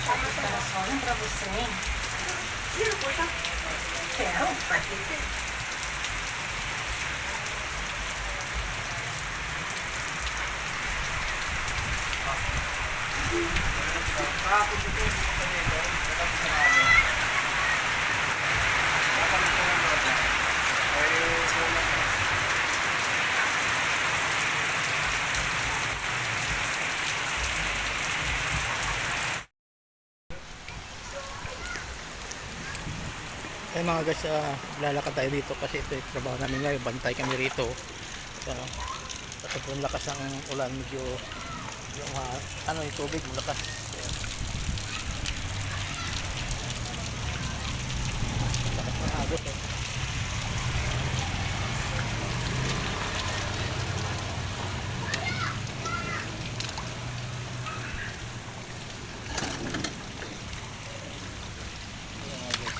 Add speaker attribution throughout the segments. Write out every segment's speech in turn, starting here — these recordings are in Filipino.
Speaker 1: achar só, coração pra você, hein? Quero, cortar. Quero, vai ter que. Ah, porque tem que fazer agora,
Speaker 2: vai dar funcionar agora.
Speaker 3: Eh mga guys, uh, lalakad tayo dito kasi ito yung trabaho namin ngayon. Bantay kami rito. So, kasi ang lakas ng ulan, medyo yung ah, ano yung tubig, malakas. Ayan. Lakas ng agos eh. Ayan, mga guys.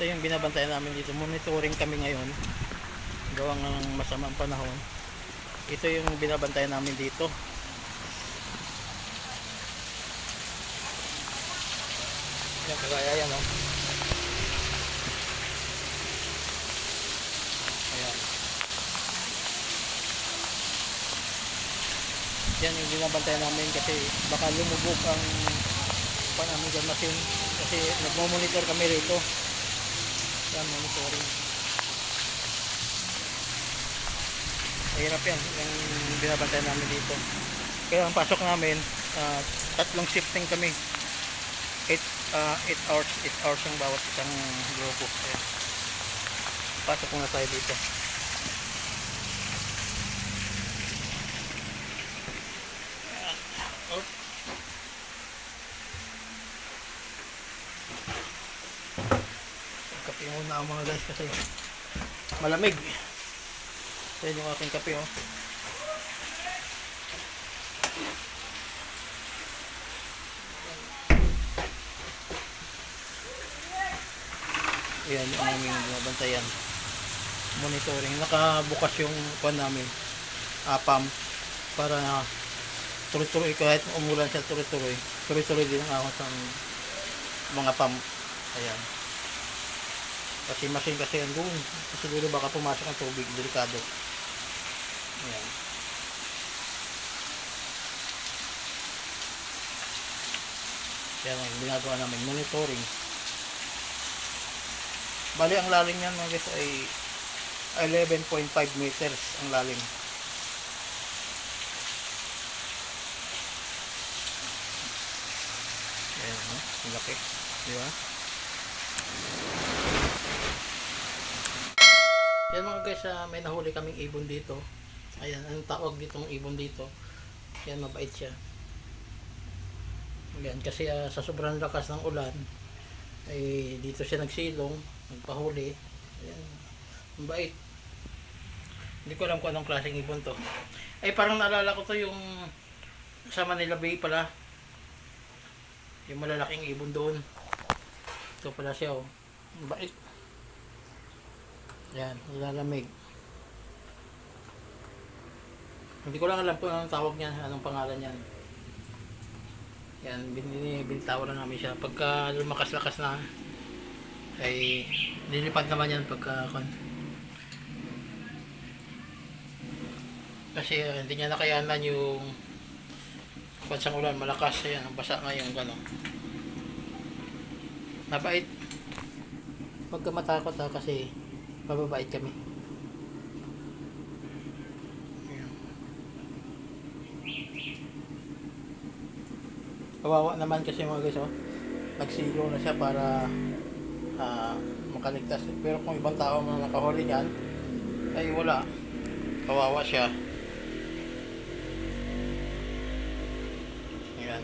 Speaker 3: Ito yung binabantayan namin dito. Monitoring kami ngayon. Gawa ng masamang panahon. Ito yung binabantayan namin dito. Yan, kagaya yan, oh. Ayan. Yan yung binabantayan namin kasi baka lumubog ang pa namin dyan machine kasi nagmo-monitor kami rito. Yan, monitoring. Mahirap yan, yung binabantayan namin dito. Kaya ang pasok namin, ah, tatlong shifting kami. 8 8 hours, 8 hours ang bawat isang grupo. Ayan. Pasok muna tayo dito. Kape muna ako mga guys kasi malamig. Yan yung aking kape oh. Yan yung aming binabantayan. Monitoring. Nakabukas yung kwan namin. Apam. Para na tuloy-tuloy kahit umulan siya tuloy-tuloy. Tuloy-tuloy din ang ahos ng mga pump. Ayan. Kasi machine kasi yan doon. Siguro baka pumasok ang tubig. Delikado. Ayan. Yan ang ginagawa namin. Monitoring. Bali, ang lalim niyan mga guys ay 11.5 meters ang lalim. Ayan? Ang laki. Di ba? Yan mga guys, ah, may nahuli kaming ibon dito. Ayan, ang tawag ditong ibon dito. Yan, mabait siya. Ayan, kasi ah, sa sobrang lakas ng ulan, ay dito siya nagsilong, nagpahuli. Ayan, mabait. Hindi ko alam kung anong klaseng ibon to. Ay, parang naalala ko to yung sa Manila Bay pala. Yung malalaking ibon doon. Ito pala siya, oh. Mabait. Yan, nilalamig. Hindi ko lang alam kung anong tawag niyan, anong pangalan niyan. Yan, bin- bintawan na namin siya. Pagka lumakas-lakas na, ay lilipad naman yan pagka kon. Kasi uh, hindi niya nakayanan yung pansang ulan, malakas. Ayan, ang basa nga yung gano'n. Mabait. Huwag ka matakot ha, kasi mababait kami. Kawawa naman kasi mga guys, oh. Nagsilo na siya para ah, makaligtas. Pero kung ibang tao na nakahuli niyan, ay wala. Kawawa siya. Ayan.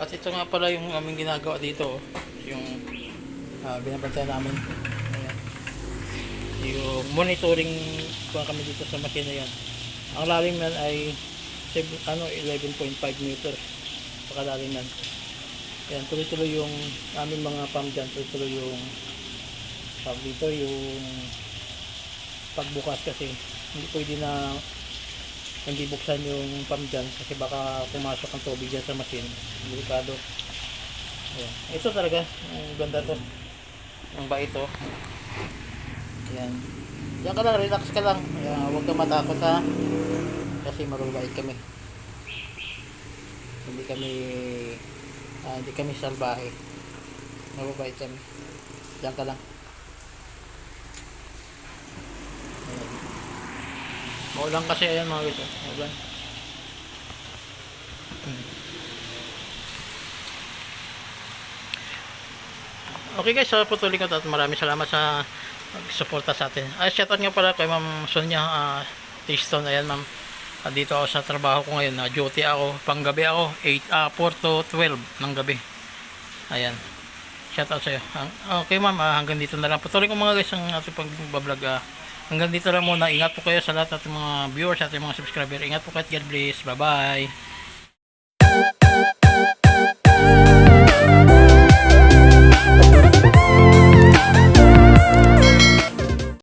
Speaker 3: At ito nga pala yung aming ginagawa dito, oh. yung ah, binabantayan namin. Ayan. Yung monitoring pa kami dito sa machine na yan. Ang lalim yan ay seven- ano 11.5 meters. Pakalalim yan. Ayan, tuloy-tuloy yung aming mga pump dyan, tuloy-tuloy yung tawag dito yung pagbukas kasi hindi pwede na hindi buksan yung pump dyan kasi baka pumasok ang tubig dyan sa machine. Delikado. Ayan. Ito talaga, ang ganda to. Ang bait to. Ayan. Diyan ka lang, relax ka lang. Ayan, huwag ka matakot ha. Kasi marulait kami. Hindi kami ah, hindi kami salbahe. Mababait kami. Diyan ka lang. Ayan. Maulan kasi ayan mga guys. oh. Maulan. Hmm. Okay guys, so patuloy ko at maraming salamat sa suporta sa atin. Ay, shoutout nga pala kay Ma'am Sonia uh, Tiston. Ayan ma'am. Ah, dito ako sa trabaho ko ngayon. na duty ako. Panggabi ako. 8, ah 4 to 12 ng gabi. Ayan. Shoutout sa'yo. Ah, Okay ma'am, ah, hanggang dito na lang. Patuloy ko mga guys ang ating pagbablog. Ah. Hanggang dito lang muna. Ingat po kayo sa lahat ng mga viewers at ating mga subscriber. Ingat po kayo God bless. Bye bye.